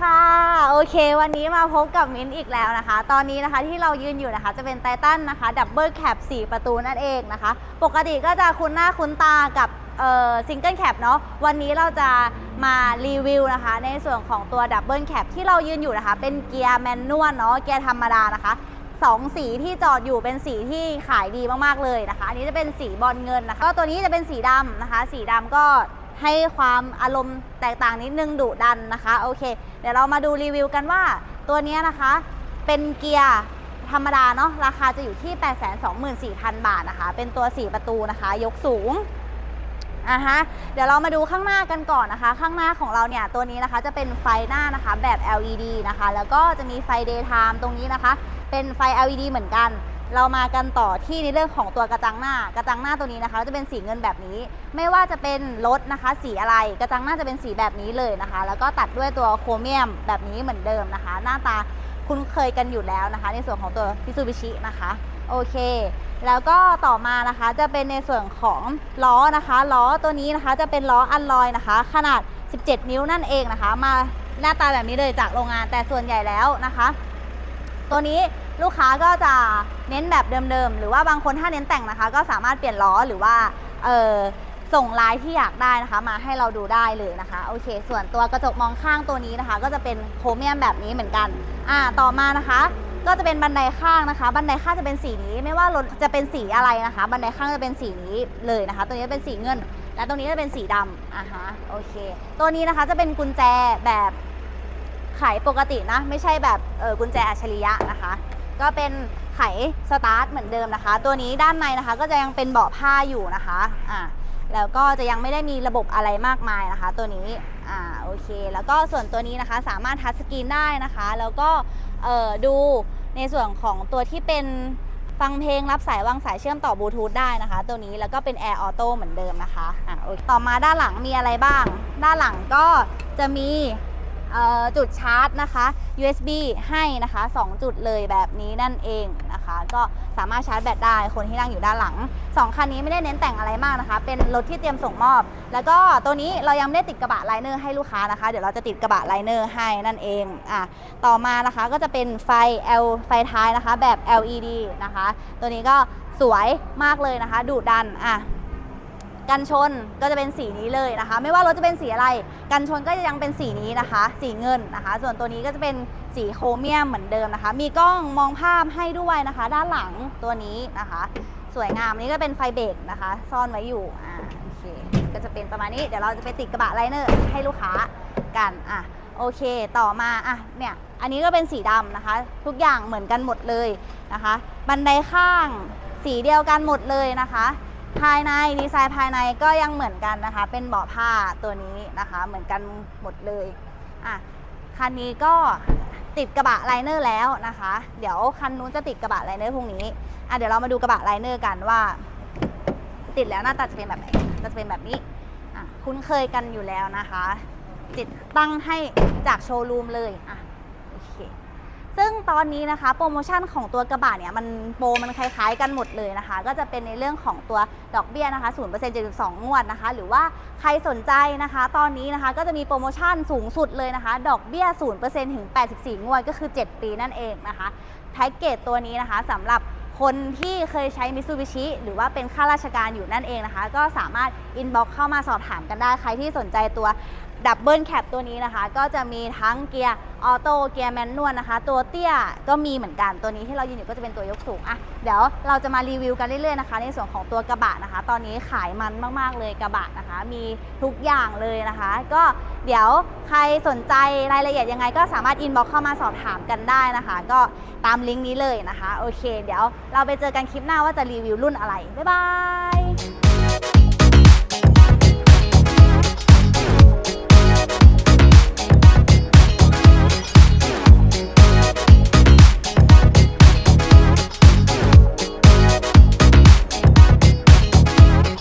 ค่ะ โอเค วันนี้มาพบกับมิ้นท์อีกแล้วนะคะ ตอนนี้นะคะที่เรายืนอยู่นะคะ จะเป็นไททันนะคะดับเบิลแคป4ประตูนั่นเองนะคะ ปกติก็จะคุ้นหน้าคุ้นตากับซิงเกิลแคปเนาะวันนี้เราจะมารีวิวนะคะ ในส่วนของตัวดับเบิลแคปที่เรายืนอยู่นะคะ เป็นเกียร์แมนนวลเนาะเกียร์ธรรมดานะคะสองสีที่จอดอยู่เป็นสีที่ขายดีมากๆเลยนะคะ อันนี้จะเป็นสีบอลเงินนะคะก็ตัวนี้จะเป็นสีดำนะคะ สีดำก็ ให้ความอารมณ์แตกต่างนิดนึงดุดันนะคะโอเค เดี๋ยวเรามาดูรีวิวกันว่าตัวนี้นะคะเป็นเกียร์ธรรมดาเนาะราคาจะอยู่ที่ 824,000 บาทนะคะ เป็นตัว 4 ประตูนะคะ ยกสูงอะฮะเดี๋ยวเรามาดูข้างหน้ากันก่อนนะคะ ข้างหน้าของเราเนี่ยตัวนี้นะคะจะเป็นไฟหน้านะคะแบบ LED นะคะ แล้วก็จะมีไฟ daytime ตรงนี้นะคะ เป็นไฟ LED เหมือนกัน เรามากันต่อที่ในเรื่องของตัวกระจังหน้า กระจังหน้าตัวนี้นะคะจะเป็นสีเงินแบบนี้ ไม่ว่าจะเป็นรถนะคะ สีอะไร กระจังหน้าจะเป็นสีแบบนี้เลยนะคะ แล้วก็ตัดด้วยตัวโครเมียมแบบนี้เหมือนเดิมนะคะ หน้าตาคุ้นเคยกันอยู่แล้วนะคะ ในส่วนของตัวพิซูบิชินะคะโอเค แล้วก็ต่อมานะคะจะเป็นในส่วนของล้อนะคะล้อตัวนี้นะคะจะเป็นล้ออัลลอยนะคะ ขนาด 17 นิ้วนั่นเองนะคะ มาหน้าตาแบบนี้เลยจากโรงงานแต่ส่วนใหญ่แล้วนะคะ ตัวนี้ ลูกค้าก็จะเน้นแบบเดิมๆ หรือว่าบางคนถ้าเน้นแต่งนะคะ ก็สามารถเปลี่ยนล้อหรือว่าส่งลายที่อยากได้นะคะ มาให้เราดูได้เลยนะคะโอเค ส่วนตัวกระจกมองข้างตัวนี้นะคะ ก็จะเป็นโครเมียมแบบนี้เหมือนกันอ่าต่อมานะคะ ก็จะเป็นบันไดข้างนะคะ บันไดข้างจะเป็นสีนี้ไม่ว่ารถจะเป็นสีอะไรนะคะ บันไดข้างจะเป็นสีนี้เลยนะคะ ตัวนี้เป็นสีเงิน และตรงนี้จะเป็นสีดำอะฮะโอเค ตัวนี้นะคะจะเป็นกุญแจแบบไขปกตินะ ไม่ใช่แบบกุญแจอัจฉริยะนะคะ ก็เป็นไขสตาร์ทเหมือนเดิมนะคะ ตัวนี้ด้านในนะคะ ก็จะยังเป็นเบาะผ้าอยู่นะคะอ่าแล้วก็จะยังไม่ได้มีระบบอะไรมากมายนะคะ ตัวนี้อ่าโอเค แล้วก็ส่วนตัวนี้นะคะสามารถทัชสกรีนได้นะคะ แล้วก็เอ่อดูในส่วนของตัวที่เป็นฟังเพลงรับสายวางสายเชื่อมต่อบลูทูธได้นะคะ ตัวนี้แล้วก็เป็นแอร์ออโต้เหมือนเดิมนะคะอ่าโอเคต่อมาด้านหลังมีอะไรบ้าง ด้านหลังก็จะมี จุดชาร์จนะคะ USB ให้นะคะ 2 จุดเลยแบบนี้นั่นเองนะคะ ก็สามารถชาร์จแบตได้คนที่นั่งอยู่ด้านหลัง 2 คันนี้ไม่ได้เน้นแต่งอะไรมากนะคะ เป็นรถที่เตรียมส่งมอบ แล้วก็ตัวนี้เรายังไม่ได้ติดกระบะไลเนอร์ให้ลูกค้านะคะ เดี๋ยวเราจะติดกระบะไลเนอร์ให้นั่นเองอะต่อมานะคะก็จะเป็นไฟ L ไฟท้ายนะคะ แบบ LED นะคะ ตัวนี้ก็สวยมากเลยนะคะดุดันอะ กันชนก็จะเป็นสีนี้เลยนะคะ ไม่ว่ารถจะเป็นสีอะไร กันชนก็จะยังเป็นสีนี้นะคะ สีเงินนะคะ ส่วนตัวนี้ก็จะเป็นสีโครเมียมเหมือนเดิมนะคะ มีกล้องมองภาพให้ด้วยนะคะ ด้านหลังตัวนี้นะคะ สวยงามนี่ก็เป็นไฟเบรกนะคะ ซ่อนไว้อยู่อ่าโอเคก็จะเป็นประมาณนี้เดี๋ยวเราจะไปติดกระบะไลเนอร์ให้ลูกค้ากันอะโอเคต่อมาอะเนี่ยอันนี้ก็เป็นสีดำนะคะ ทุกอย่างเหมือนกันหมดเลยนะคะ บันไดข้างสีเดียวกันหมดเลยนะคะ ภายในดีไซน์ภายในก็ยังเหมือนกันนะคะ เป็นเบาะผ้าตัวนี้นะคะ เหมือนกันหมดเลยอะคันนี้ก็ติดกระบะไลเนอร์แล้วนะคะ เดี๋ยวคันนู้นจะติดกระบะไลเนอร์พรุ่งนี้อะเดี๋ยวเรามาดูกระบะไลเนอร์กันว่า ติดแล้วหน้าตาจะเป็นแบบไหนก็จะเป็นแบบนี้อะคุ้นเคยกันอยู่แล้วนะคะ ติดตั้งให้จากโชว์รูมเลยอะโอเค ตอนนี้นะคะ โปรโมชั่นของตัวกระบะเนี่ยมันโปรมันคล้ายๆกันหมดเลยนะคะ ก็จะเป็นในเรื่องของตัวดอกเบี้ยนะคะ0% 72 งวดนะคะ หรือว่าใครสนใจนะคะ ตอนนี้นะคะก็จะมีโปรโมชั่นสูงสุดเลยนะคะ ดอกเบี้ย 0%ถึง 84 งวดก็คือ 7 ปีนั่นเองนะคะแพ็กเกจตัวนี้นะคะสำหรับคนที่เคยใช้มิตซูบิชิหรือว่าเป็นข้าราชการอยู่นั่นเองนะคะ ก็สามารถอินบ็อกเข้ามาสอบถามกันได้ใครที่สนใจตัว ดับเบิลแคปตัวนี้นะคะ ก็จะมีทั้งเกียร์ออโต้เกียร์แมนนวลนะคะ ตัวเตี้ยก็มีเหมือนกันตัวนี้ที่เรายืนอยู่ก็จะเป็นตัวยกสูงอะเดี๋ยวเราจะมารีวิวกันเรื่อยๆนะคะ ในส่วนของตัวกระบะนะคะ ตอนนี้ขายมันมากๆเลยกระบะนะคะ มีทุกอย่างเลยนะคะ ก็เดี๋ยวใครสนใจรายละเอียดยังไง ก็สามารถอินบ็อกเข้ามาสอบถามกันได้นะคะ ก็ตามลิงก์นี้เลยนะคะโอเค เดี๋ยวเราไปเจอกันคลิปหน้าว่าจะรีวิวรุ่นอะไรบ๊ายบาย